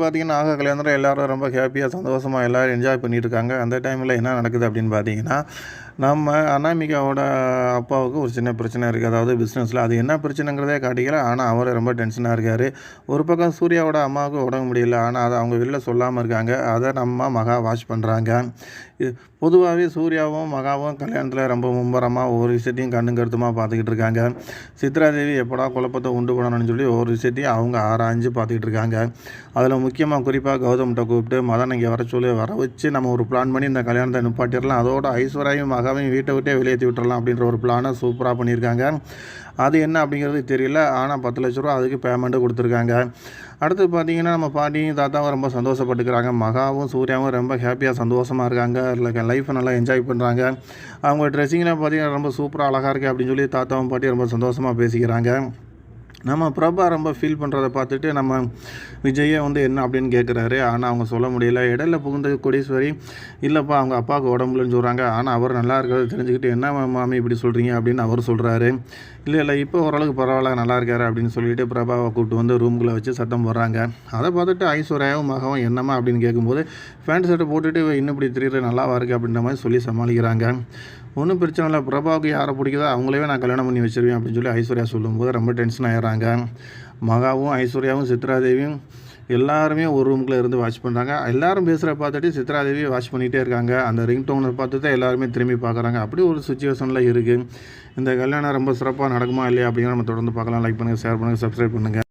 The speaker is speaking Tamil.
பார்த்தீங்கன்னா நாக கல்யாணத்தில் எல்லாரும் ரொம்ப ஹாப்பியாக சந்தோஷமாக எல்லோரும் என்ஜாய் பண்ணிட்டு இருக்காங்க அந்த டைமில் என்ன நடக்குது அப்படின்னு பார்த்தீங்கன்னா நம்ம அனாமிகாவோட அப்பாவுக்கு ஒரு சின்ன பிரச்சனை இருக்குது அதாவது பிஸ்னஸில் அது என்ன பிரச்சனைங்கிறதே காட்டிக்கல. ஆனால் அவர் ரொம்ப டென்ஷனாக இருக்கார். ஒரு பக்கம் சூர்யாவோட அம்மாவுக்கு உடம்பு முடியல. ஆனால் அதை அவங்க வெளில சொல்லாமல் இருக்காங்க. அதை நம்ம மகா வாஷ் பண்ணுறாங்க இது பொதுவாகவே சூர்யாவும் மகாவும் கல்யாணத்தில் ரொம்ப மும்பரமாக ஒவ்வொரு விஷயத்தையும் கண்ணும் கருத்துமாக பார்த்துக்கிட்டு இருக்காங்க. சித்ராதேவி எப்படா குழப்பத்தை உண்டு பண்ணணும்னு சொல்லி ஒவ்வொரு விஷயத்தையும் அவங்க ஆராய்ஞ்சு பார்த்துக்கிட்டு இருக்காங்க. அதில் முக்கியமாக குறிப்பாக கௌதம்கிட்ட கூப்பிட்டு மதன் இங்கே வர சொல்லி வர வச்சு நம்ம ஒரு பிளான் பண்ணி இந்த கல்யாணத்தை நிப்பாட்டிடலாம். அதோட ஐஸ்வர்யாவையும் மகாவையும் வீட்டை விட்டே வெளியேற்றி விட்டுறலாம் அப்படின்ற ஒரு பிளானை சூப்பராக பண்ணியிருக்காங்க. அது என்ன அப்படிங்கிறது தெரியல. ஆனால் பத்து லட்ச ரூபா அதுக்கு பேமெண்ட்டு கொடுத்துருக்காங்க. அடுத்து பார்த்தீங்கன்னா நம்ம பாட்டியும் தாத்தாவும் ரொம்ப சந்தோஷப்பட்டுக்கிறாங்க. மகாவும் சூர்யாவும் ரொம்ப ஹாப்பியாக சந்தோஷமாக இருக்காங்க. இல்லை லைஃப்பை நல்லா என்ஜாய் பண்ணுறாங்க அவங்க ட்ரெஸ்ஸிங்கில் பார்த்தீங்கன்னா ரொம்ப சூப்பராக அழகாக இருக்குது அப்படின்னு சொல்லி தாத்தாவும் பாட்டியும் ரொம்ப சந்தோஷமாக பேசிக்கிறாங்க. நம்ம பிரபா ரொம்ப ஃபீல் பண்ணுறத பார்த்துட்டு நம்ம விஜயை வந்து என்ன அப்படின்னு கேட்குறாரு ஆனால் அவங்க சொல்ல முடியல. இடையில புகுந்த கொடீஸ்வரி இல்லைப்பா அவங்க அப்பாவுக்கு உடம்புலன்னு சொல்கிறாங்க ஆனால் அவர் நல்லா இருக்கிறத தெரிஞ்சுக்கிட்டு என்ன மாமி இப்படி சொல்கிறீங்க அப்படின்னு அவர் சொல்கிறாரு இல்லை இல்லை இப்போ ஓரளவுக்கு பரவாயில்ல நல்லா இருக்காரு அப்படின்னு சொல்லிட்டு பிரபாவை கூப்பிட்டு வந்து ரூம்குள்ளே வச்சு சத்தம் போடுறாங்க. அதை பார்த்துட்டு ஐஸ்வர்யாவும் மகவும் என்னம்மா அப்படின்னு கேட்கும்போது பேண்ட் ஷர்ட்டை போட்டுட்டு இன்னும் இப்படி திரியிற நல்லாவா இருக்குது அப்படின்ற மாதிரி சொல்லி சமாளிக்கிறாங்க. ஒன்றும் பிரச்சனை இல்லை. பிரபாவுக்கு யாரை பிடிக்குதோ அவங்களவே நான் கல்யாணம் பண்ணி வச்சிருவேன் அப்படின்னு சொல்லி ஐஸ்வர்யா சொல்லும்போது ரொம்ப டென்ஷன் ஆகிறாங்க மகாவும் ஐஸ்வர்யாவும் சித்ராதேவியும் எல்லாருமே ஒரு ரூமுக்குள்ளே இருந்து வாட்ச் பண்ணுறாங்க எல்லாரும் பேசுகிற பார்த்துட்டு சித்ராதேவி வாட்ச் பண்ணிகிட்டே இருக்காங்க. அந்த ரிங் டோனை பார்த்து தான் எல்லாருமே திரும்பி பார்க்குறாங்க. அப்படி ஒரு சுச்சுவேஷனில் இருக்குது இந்த கல்யாணம் ரொம்ப சிறப்பாக நடக்குமா இல்லையா அப்படிங்கிற நம்ம தொடர்ந்து பார்க்கலாம். லைக் பண்ணுங்கள் ஷேர் பண்ணுங்கள் சப்ஸ்கிரைப் பண்ணுங்கள்